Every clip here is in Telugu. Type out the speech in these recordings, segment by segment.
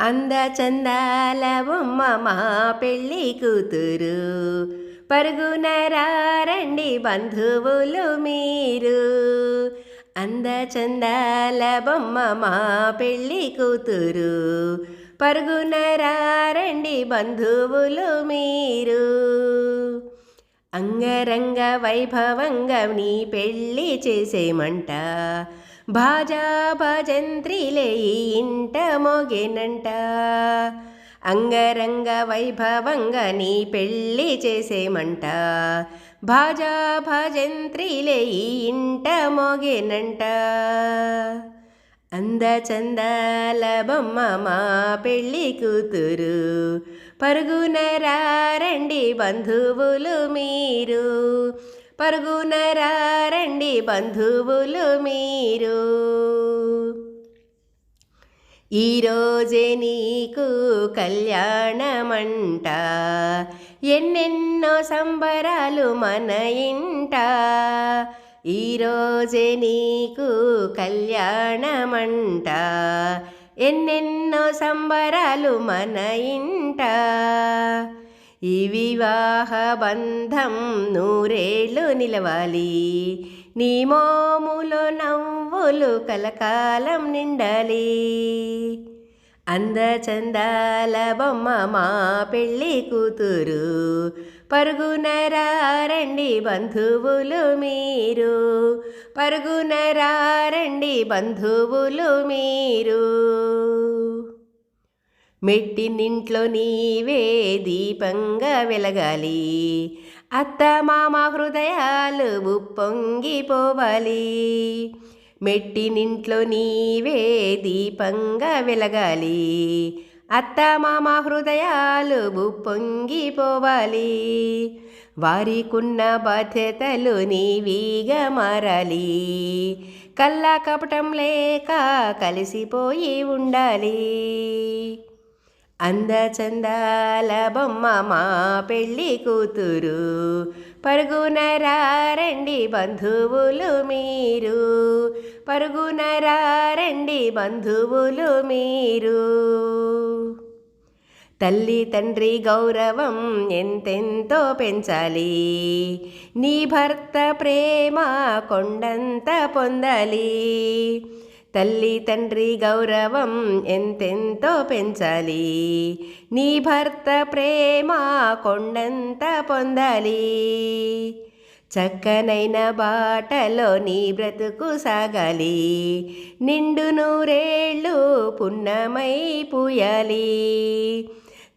అంద చందాల బొమ్మ మా పెళ్ళి కూతురు. పరుగున రండి బంధువులు మీరు. అంద చందాల బొమ్మ మా పెళ్ళి కూతురు. పరుగున రండి బంధువులు మీరు. అంగరంగ వైభవంగా నీ పెళ్ళి చేసేమంట. భాజా భజంత్రిలే ఇంట మొగెనంట. అంగరంగ వైభవంగా నీ పెళ్ళి చేసేమంట. భాజా భజంత్రిలే ఈ ఇంట మోగేనంట. అంద చందాల బొమ్మ మా పెళ్ళి కూతురు. పరుగున రండి బంధువులు మీరు. పరుగున రండి బంధువులు మీరు. ఈరోజే నీకు కళ్యాణమంట ఎన్నెన్నో సంబరాలు మన ఇంట. ఈరోజే నీకు కళ్యాణమంట ఎన్నెన్నో సంబరాలు మన ఇంట. ఈ వివాహ బంధం నూరేళ్ళు నిలవాలి. నీ మోములో నవ్వులు కలకాలం నిండాలి. అందచందాల బొమ్మ మా పెళ్ళి కూతురు. పరుగునరారండి బంధువులు మీరు. పరుగునరారండి బంధువులు మీరు. మెట్టినింట్లో నీవే దీపంగా వెలగాలి. అత్త మామ హృదయాలు ఉప్పొంగిపోవాలి. మెట్టినింట్లో నీవే దీపంగా వెలగాలి. అత్త మామ హృదయాలు ఉప్పొంగిపోవాలి. వారికున్న బాధ్యతలు నీవిగా మారాలి. కల్లా కపటం లేక కలిసిపోయి ఉండాలి. అందచందాల బొమ్మ మా పెళ్ళి కూతురు. పరుగునరారండి బంధువులు మీరు. పరుగునరారండి బంధువులు మీరు. తల్లి తండ్రి గౌరవం ఎంతెంతో పెంచాలి. నీ భర్త ప్రేమ కొండంత పొందాలి. తల్లి తండ్రి గౌరవం ఎంతెంతో పెంచాలి. నీ భర్త ప్రేమ కొండంత పొందాలి. చక్కనైన బాటలో నీ బ్రతుకు సాగాలి. నిండు నూరేళ్ళు పున్నమై పూయాలి.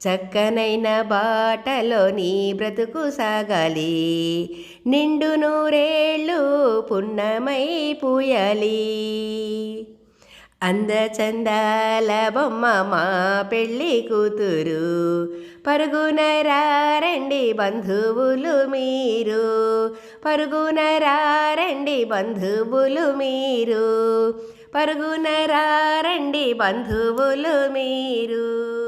చక్కనైన బాటలో నీ బ్రతుకు సాగాలి. నిండు నూరేళ్ళు పున్నమై పూయాలి. అందచందాల బొమ్మ మా పెళ్ళి కూతురు. పరుగున రండి బంధువులు మీరు. పరుగున రండి బంధువులు మీరు. పరుగున రండి బంధువులు మీరు.